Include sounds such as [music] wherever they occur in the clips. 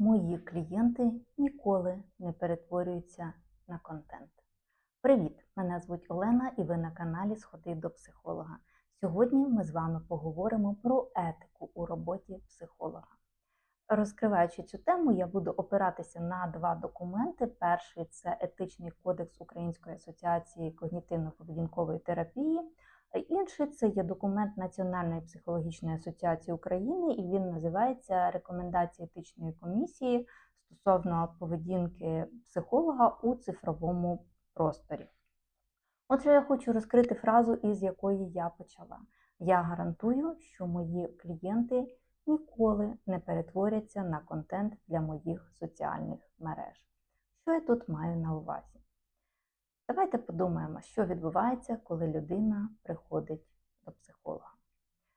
Мої клієнти ніколи не перетворюються на контент. Привіт! Мене звуть Олена і ви на каналі Сходи до психолога. Сьогодні ми з вами поговоримо про етику у роботі психолога. Розкриваючи цю тему, я буду опиратися на два документи. Перший це етичний кодекс Української асоціації когнітивно-поведінкової терапії. Інший це є документ Національної психологічної асоціації України, і він називається Рекомендації етичної комісії стосовно поведінки психолога у цифровому просторі. Отже, я хочу розкрити фразу, із якої я почала. Я гарантую, що мої клієнти ніколи не перетворяться на контент для моїх соціальних мереж. Що я тут маю на увазі? Давайте подумаємо, що відбувається, коли людина приходить до психолога.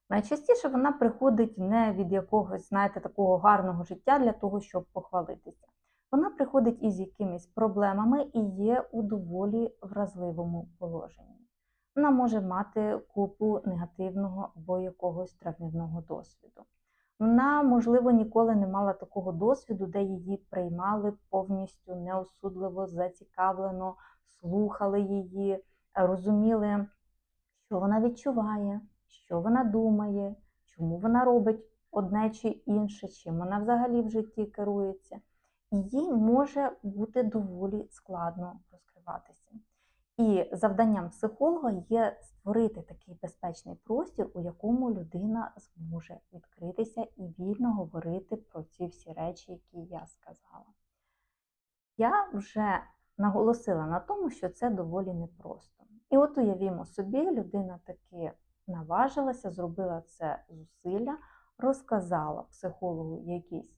Найчастіше вона приходить не від якогось, знаєте, такого гарного життя для того, щоб похвалитися. Вона приходить із якимись проблемами і є у доволі вразливому положенні. Вона може мати купу негативного або якогось травмівного досвіду. Вона, можливо, ніколи не мала такого досвіду, де її приймали повністю неосудливо, зацікавлено, слухали її, розуміли, що вона відчуває, що вона думає, чому вона робить одне чи інше, чим вона взагалі в житті керується. І їй може бути доволі складно розкриватися. І завданням психолога є створити такий безпечний простір, у якому людина зможе відкритися і вільно говорити про ці всі речі, які я сказала. Я вже наголосила на тому, що це доволі непросто. І от уявімо собі, людина таки наважилася, зробила це зусилля, розказала психологу якісь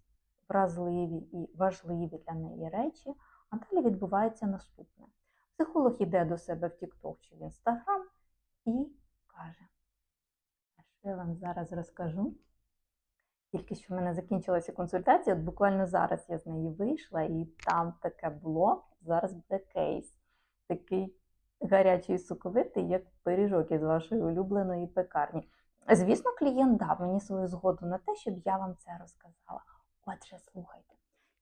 вразливі і важливі для неї речі, а далі відбувається наступне. Психолог йде до себе в TikTok чи в Instagram і каже, що я вам зараз розкажу. Тільки що в мене закінчилася консультація, от буквально зараз я з неї вийшла, і там таке було. Зараз буде кейс. Такий гарячий соковитий, як пиріжок із вашої улюбленої пекарні. Звісно, клієнт дав мені свою згоду на те, щоб я вам це розказала. Отже, слухайте.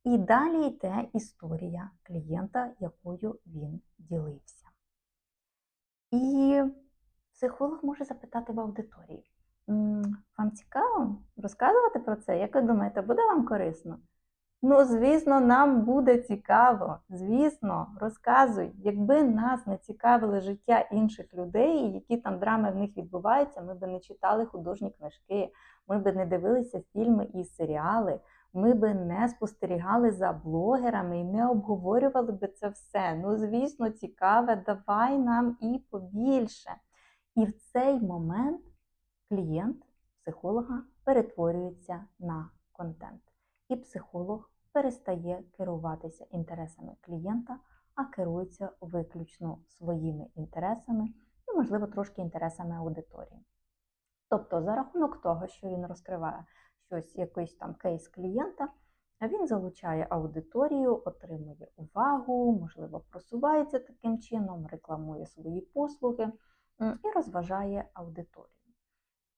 І далі йде історія клієнта, якою він ділився. І психолог може запитати в аудиторії: вам цікаво розказувати про це? Як ви думаєте, буде вам корисно? Ну, звісно, нам буде цікаво. Звісно, розказуй. Якби нас не цікавили життя інших людей, які там драми в них відбуваються, ми би не читали художні книжки, ми би не дивилися фільми і серіали ми би не спостерігали за блогерами і не обговорювали би це все. Ну, звісно, цікаве, давай нам і побільше. І в цей момент клієнт психолога перетворюється на контент. І психолог перестає керуватися інтересами клієнта, а керується виключно своїми інтересами і, можливо, трошки інтересами аудиторії. Тобто, за рахунок того, що він розкриває щось, якийсь там кейс клієнта, він залучає аудиторію, отримує увагу, можливо, просувається таким чином, рекламує свої послуги і розважає аудиторію.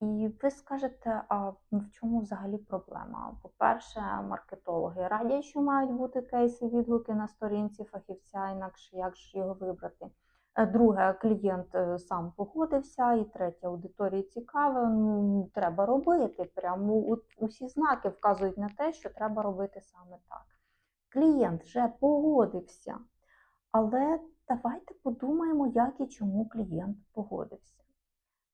І ви скажете, а в чому взагалі проблема? По-перше, маркетологи радять, що мають бути кейси відгуки на сторінці фахівця, інакше як ж його вибрати. Е, друге, клієнт е, сам погодився, і третє, аудиторії цікаве, ну, треба робити. Прямо усі знаки вказують на те, що треба робити саме так. Клієнт вже погодився. Але давайте подумаємо, як і чому клієнт погодився.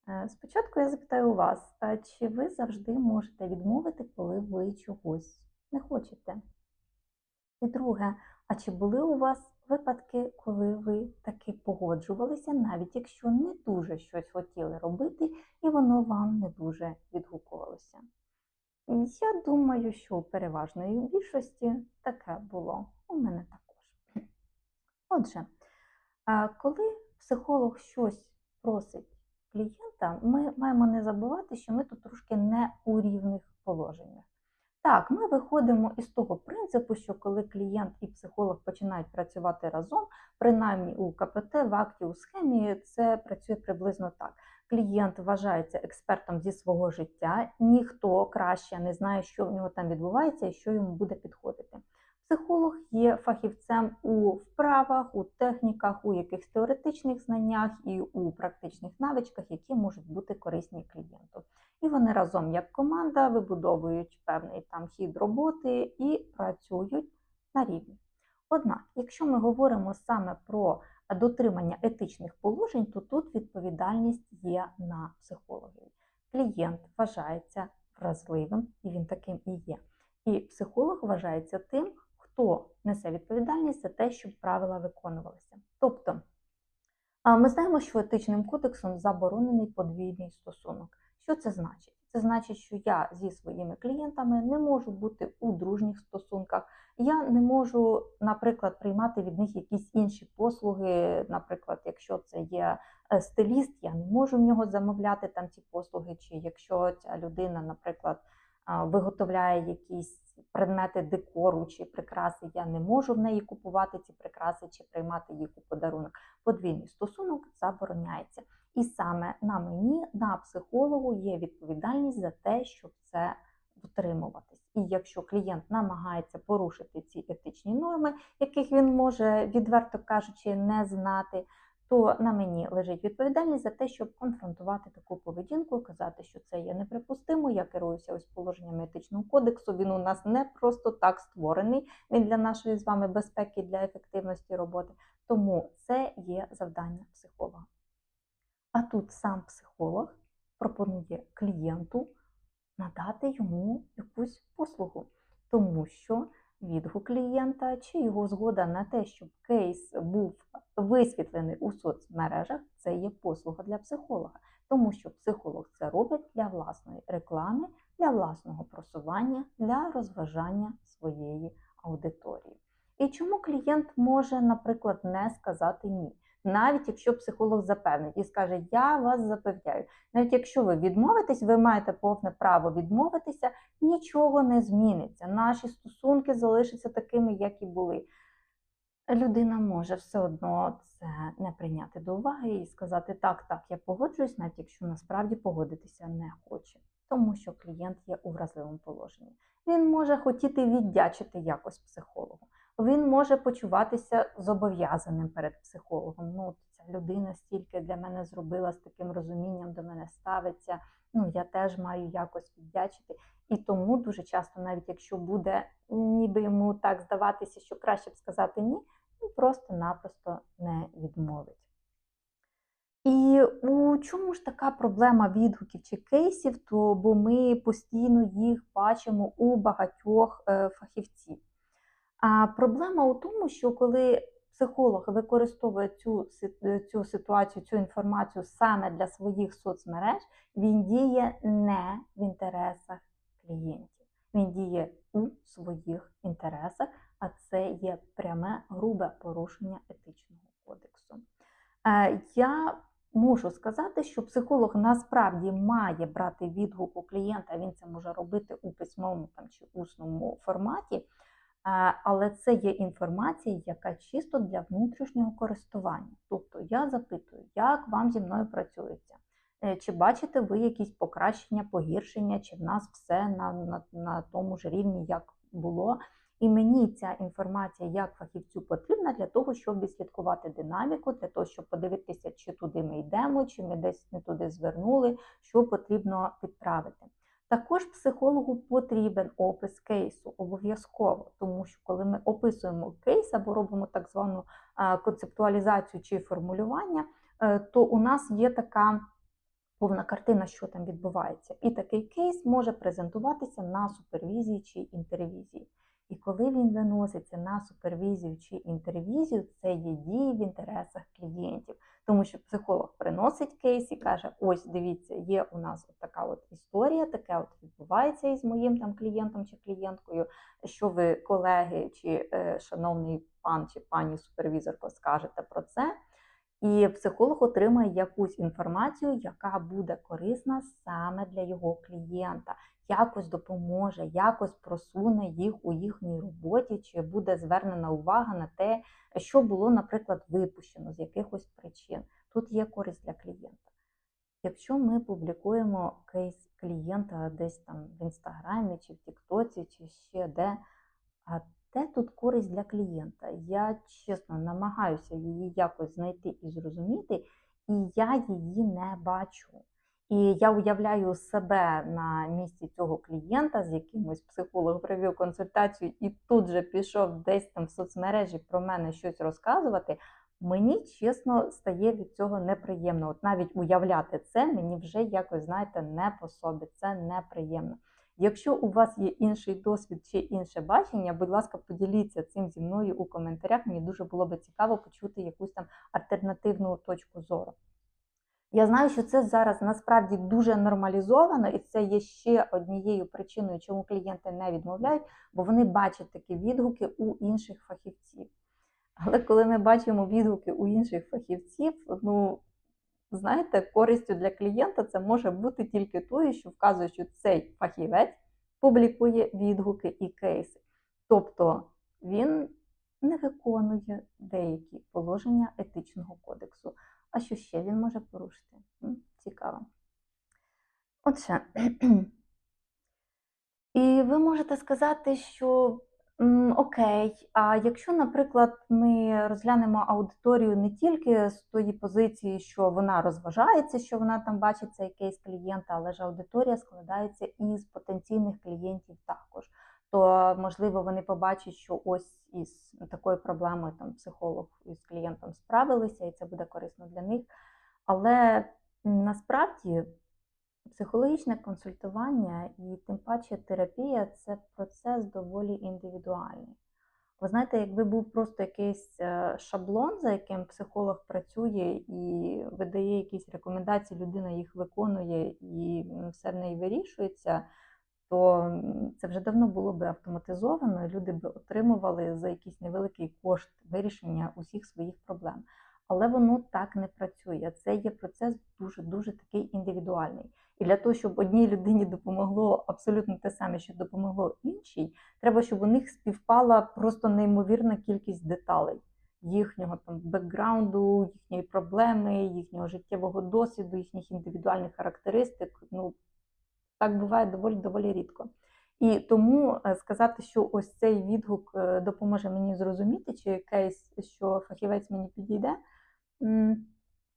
Е, спочатку я запитаю у вас, чи ви завжди можете відмовити, коли ви чогось не хочете? І друге, а чи були у вас випадки, коли ви таки погоджувалися, навіть якщо не дуже щось хотіли робити, і воно вам не дуже відгукувалося. Я думаю, що у переважної більшості таке було. У мене також. Отже, коли психолог щось просить клієнта, ми маємо не забувати, що ми тут трошки не у рівних положеннях. Так, ми виходимо із того принципу, що коли клієнт і психолог починають працювати разом, принаймні у КПТ, в акті, у схемі, це працює приблизно так. Клієнт вважається експертом зі свого життя, ніхто краще не знає, що в нього там відбувається і що йому буде підходити. Психолог є фахівцем у вправах, у техніках, у якихось теоретичних знаннях і у практичних навичках, які можуть бути корисні клієнту. І вони разом як команда вибудовують певний там хід роботи і працюють на рівні. Однак, якщо ми говоримо саме про дотримання етичних положень, то тут відповідальність є на психологів. Клієнт вважається вразливим, і він таким і є. І психолог вважається тим, хто несе відповідальність за те, щоб правила виконувалися. Тобто, ми знаємо, що етичним кодексом заборонений подвійний стосунок. Що це значить? Це значить, що я зі своїми клієнтами не можу бути у дружніх стосунках. Я не можу, наприклад, приймати від них якісь інші послуги. Наприклад, якщо це є е, стиліст, я не можу в нього замовляти там ці послуги, чи якщо ця людина, наприклад, виготовляє якісь предмети декору чи прикраси, я не можу в неї купувати ці прикраси чи приймати їх у подарунок. Подвійний стосунок забороняється. І саме на мені, на психологу, є відповідальність за те, щоб це дотримуватись. І якщо клієнт намагається порушити ці етичні норми, яких він може, відверто кажучи, не знати, то на мені лежить відповідальність за те, щоб конфронтувати таку поведінку, і казати, що це є неприпустимо. Я керуюся ось положеннями етичного кодексу. Він у нас не просто так створений. Він для нашої з вами безпеки, для ефективності роботи. Тому це є завдання психолога. А тут сам психолог пропонує клієнту надати йому якусь послугу, тому що відгук клієнта чи його згода на те, щоб кейс був висвітлений у соцмережах, це є послуга для психолога, тому що психолог це робить для власної реклами, для власного просування, для розважання своєї аудиторії. І чому клієнт може, наприклад, не сказати ні? Навіть якщо психолог запевнить і скаже, я вас запевняю, навіть якщо ви відмовитесь, ви маєте повне право відмовитися, нічого не зміниться. Наші стосунки залишаться такими, як і були. Людина може все одно це не прийняти до уваги і сказати, так, так, я погоджуюсь, навіть якщо насправді погодитися не хоче, тому що клієнт є у вразливому положенні. Він може хотіти віддячити якось психологу він може почуватися зобов'язаним перед психологом. Ну, ця людина стільки для мене зробила з таким розумінням до мене ставиться. Ну, я теж маю якось віддячити. І тому дуже часто, навіть якщо буде ніби йому так здаватися, що краще б сказати ні, він просто-напросто не відмовить. І у чому ж така проблема відгуків чи кейсів? То бо ми постійно їх бачимо у багатьох е, фахівців. А проблема у тому, що коли психолог використовує цю цю ситуацію, цю інформацію саме для своїх соцмереж, він діє не в інтересах клієнтів. Він діє у своїх інтересах, а це є пряме грубе порушення етичного кодексу. Е, я можу сказати, що психолог насправді має брати відгук у клієнта, він це може робити у письмовому там, чи усному форматі. Але це є інформація, яка чисто для внутрішнього користування. Тобто я запитую, як вам зі мною працюється? Е, чи бачите ви якісь покращення, погіршення, чи в нас все на, на, на тому ж рівні, як було? І мені ця інформація як фахівцю потрібна для того, щоб відслідкувати динаміку, для того, щоб подивитися, чи туди ми йдемо, чи ми десь не туди звернули, що потрібно підправити. Також психологу потрібен опис кейсу обов'язково, тому що коли ми описуємо кейс або робимо так звану концептуалізацію чи формулювання, е, то у нас є така повна картина, що там відбувається. І такий кейс може презентуватися на супервізії чи інтервізії. І коли він виноситься на супервізію чи інтервізію, це є дії в інтересах клієнтів. Тому що психолог приносить кейс і каже: ось дивіться, є у нас от така от історія, таке от відбувається із моїм там клієнтом чи клієнткою. Що ви, колеги, чи е, шановний пан чи пані супервізорко, скажете про це? І психолог отримає якусь інформацію, яка буде корисна саме для його клієнта, якось допоможе, якось просуне їх у їхній роботі, чи буде звернена увага на те, що було, наприклад, випущено з якихось причин. Тут є користь для клієнта. Якщо ми публікуємо кейс клієнта десь там в інстаграмі, чи в Тіктоці, чи ще де, де тут користь для клієнта? Я чесно намагаюся її якось знайти і зрозуміти, і я її не бачу. І я уявляю себе на місці цього клієнта, з якимось психолог провів консультацію і тут же пішов десь там в соцмережі про мене щось розказувати. Мені чесно стає від цього неприємно. От навіть уявляти це мені вже якось, знаєте, не по собі. Це неприємно. Якщо у вас є інший досвід чи інше бачення, будь ласка, поділіться цим зі мною у коментарях. Мені дуже було би цікаво почути якусь там альтернативну точку зору. Я знаю, що це зараз насправді дуже нормалізовано, і це є ще однією причиною, чому клієнти не відмовляють, бо вони бачать такі відгуки у інших фахівців. Але коли ми бачимо відгуки у інших фахівців, ну знаєте, користю для клієнта це може бути тільки тою, що вказує, що цей фахівець публікує відгуки і кейси. Тобто він не виконує деякі положення етичного кодексу. А що ще він може порушити? Цікаво. Отже, [clears throat] і ви можете сказати, що окей, а якщо, наприклад, ми розглянемо аудиторію не тільки з тої позиції, що вона розважається, що вона там бачить цей кейс клієнта, але ж аудиторія складається із потенційних клієнтів також. То можливо вони побачать, що ось із такою проблемою там психолог із клієнтом справилися, і це буде корисно для них. Але насправді психологічне консультування і тим паче терапія це процес доволі індивідуальний. Ви знаєте, якби був просто якийсь е, шаблон, за яким психолог працює і видає якісь рекомендації, людина їх виконує і все в неї вирішується, то це вже давно було би автоматизовано, люди би отримували за якийсь невеликий кошт вирішення усіх своїх проблем. Але воно так не працює. Це є процес дуже-дуже такий індивідуальний. І для того, щоб одній людині допомогло абсолютно те саме, що допомогло іншій, треба, щоб у них співпала просто неймовірна кількість деталей їхнього там бекграунду, їхньої проблеми, їхнього життєвого досвіду, їхніх індивідуальних характеристик. Ну так буває доволі доволі рідко. І тому е, сказати, що ось цей відгук е, допоможе мені зрозуміти, чи кейс, що фахівець мені підійде.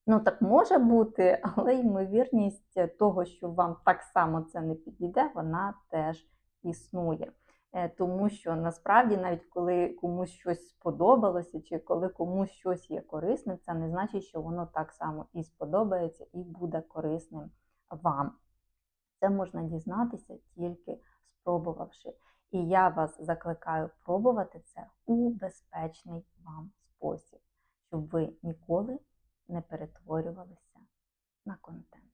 Ну, так може бути, [laughs] але ймовірність того, що вам так само це не підійде, вона теж існує. Е, Тому що насправді, навіть коли комусь щось сподобалося, чи коли комусь щось є корисним, це не значить, що воно так само і сподобається, і буде корисним вам. Це можна дізнатися тільки спробувавши. І я вас закликаю пробувати це у безпечний вам спосіб, щоб ви ніколи не перетворювалися на контент.